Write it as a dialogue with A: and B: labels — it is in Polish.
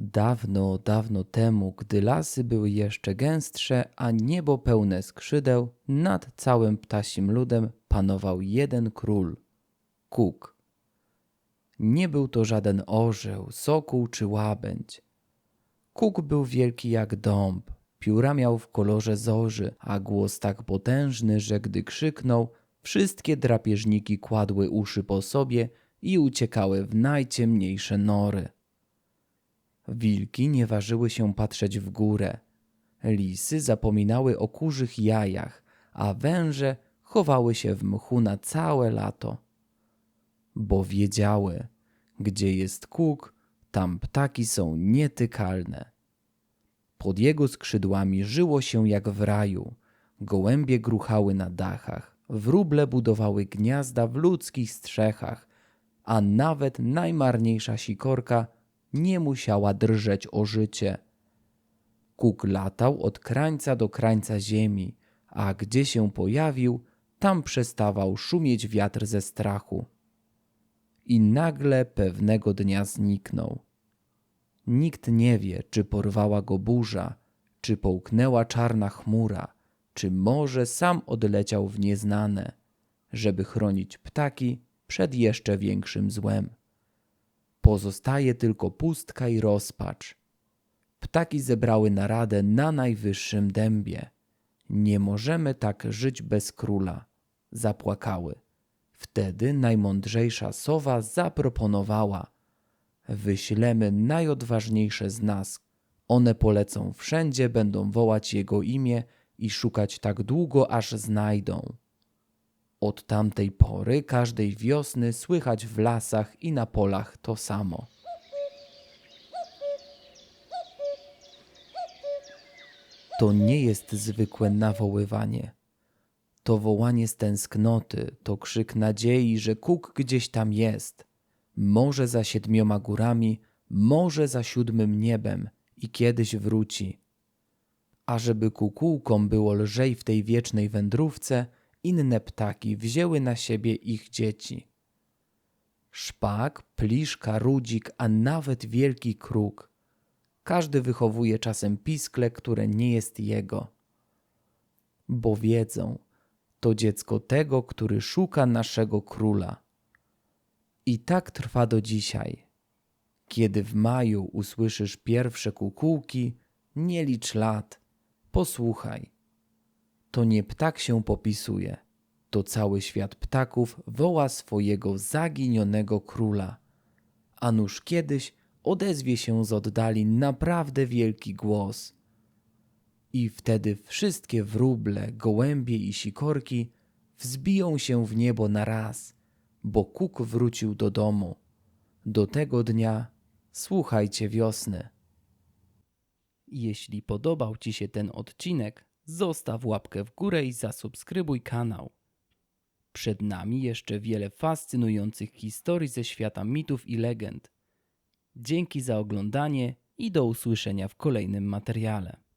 A: Dawno, dawno temu, gdy lasy były jeszcze gęstsze, a niebo pełne skrzydeł, nad całym ptasim ludem panował jeden król Kuk. Nie był to żaden orzeł, sokół czy łabędź. Kuk był wielki jak dąb, pióra miał w kolorze zorzy, a głos tak potężny, że gdy krzyknął, wszystkie drapieżniki kładły uszy po sobie i uciekały w najciemniejsze nory. Wilki nie ważyły się patrzeć w górę. Lisy zapominały o kurzych jajach, a węże chowały się w mchu na całe lato. Bo wiedziały, gdzie jest kuk, tam ptaki są nietykalne. Pod jego skrzydłami żyło się jak w raju. Gołębie gruchały na dachach, wróble budowały gniazda w ludzkich strzechach, a nawet najmarniejsza sikorka nie musiała drżeć o życie. Kuk latał od krańca do krańca ziemi, a gdzie się pojawił, tam przestawał szumieć wiatr ze strachu. I nagle pewnego dnia zniknął. Nikt nie wie, czy porwała go burza, czy połknęła czarna chmura, czy może sam odleciał w nieznane, żeby chronić ptaki przed jeszcze większym złem. Pozostaje tylko pustka i rozpacz. Ptaki zebrały naradę na najwyższym dębie. Nie możemy tak żyć bez króla. Zapłakały. Wtedy najmądrzejsza sowa zaproponowała: Wyślemy najodważniejsze z nas. One polecą wszędzie, będą wołać jego imię i szukać tak długo, aż znajdą. Od tamtej pory każdej wiosny słychać w lasach i na polach to samo. To nie jest zwykłe nawoływanie. To wołanie z tęsknoty, to krzyk nadziei, że kuk gdzieś tam jest. Może za siedmioma górami, może za siódmym niebem i kiedyś wróci. A żeby kukułkom było lżej w tej wiecznej wędrówce, inne ptaki wzięły na siebie ich dzieci. Szpak, pliszka, rudzik, a nawet wielki kruk. Każdy wychowuje czasem piskle, które nie jest jego. Bo wiedzą, to dziecko tego, który szuka naszego króla. I tak trwa do dzisiaj. Kiedy w maju usłyszysz pierwsze kukułki, nie licz lat, posłuchaj. To nie ptak się popisuje, to cały świat ptaków woła swojego zaginionego króla. A nuż kiedyś odezwie się z oddali naprawdę wielki głos. I wtedy wszystkie wróble, gołębie i sikorki wzbiją się w niebo na raz, bo kuk wrócił do domu. Do tego dnia słuchajcie wiosny. Jeśli podobał Ci się ten odcinek, zostaw łapkę w górę i zasubskrybuj kanał. Przed nami jeszcze wiele fascynujących historii ze świata mitów i legend. Dzięki za oglądanie i do usłyszenia w kolejnym materiale.